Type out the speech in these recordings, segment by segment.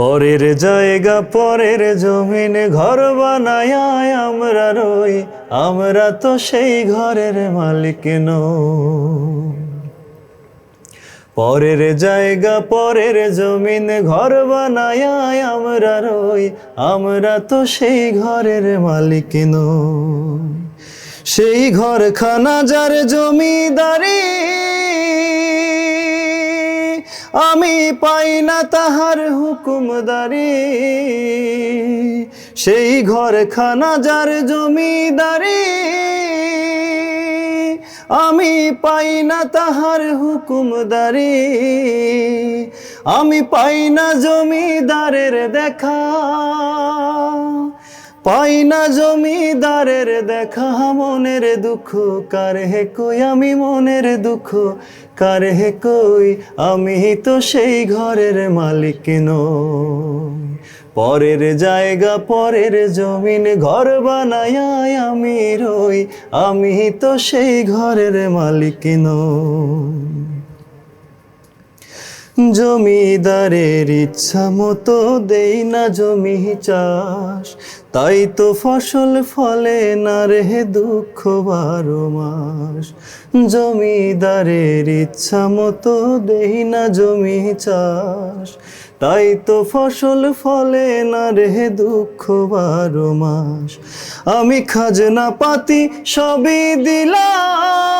পরের জায়গা, পরের জমিন, ঘর বানায় আমরা রই। আমরা তো সেই ঘরের মালিক নই। পরের জায়গা, পরের জমিন, ঘর বানায় আমরা রই। আমরা তো সেই ঘরের মালিক নই। সেই ঘরখানা যার জমিদারি আমি পাই না তাহার হুকুমদারি। সেই ঘরখানা যার জমিদারি। আমি পাই না তাহার হুকুমদারি। আমি পাই না জমিদারের দেখা। পাই না জমিদারের দেখা মনের দুঃখ। কার হে কই আমি মনের দুঃখ? কার হে কই আমি তো সেই ঘরের মালিক নই। পরের জায়গা, পরের জমিন, ঘর বানায় আমি রই। আমি তো সেই ঘরের মালিক নই। জমিদারের ইচ্ছা মতো দেই না জমি চাষ। তাই তো ফসল ফলে না রে দুঃখ বারো মাস। জমিদারের ইচ্ছা মতো দেই না জমি চাষ। তাই তো ফসল ফলে না রে দুঃখ বারো মাস। আমি খাজনা পাতি সবই দিলাম।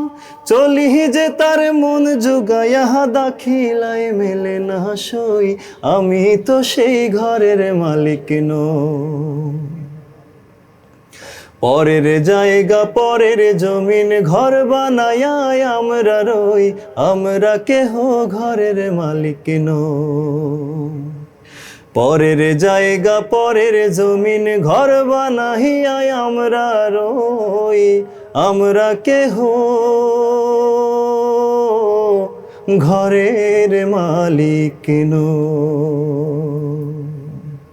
চলি যে তার মন যোগায়া দাখিলায় মেলে না সই। আমি তো সেই ঘরের মালিক নই। পরের জায়গা, পরের জমিন, ঘর বানায় আমরা রই। আমরা কেহ ঘরের মালিক নই। পরের জায়গা, পরের জমিন, ঘর বানাইয়া আমরা রই। আমরা কেহ ঘরের মালিক নই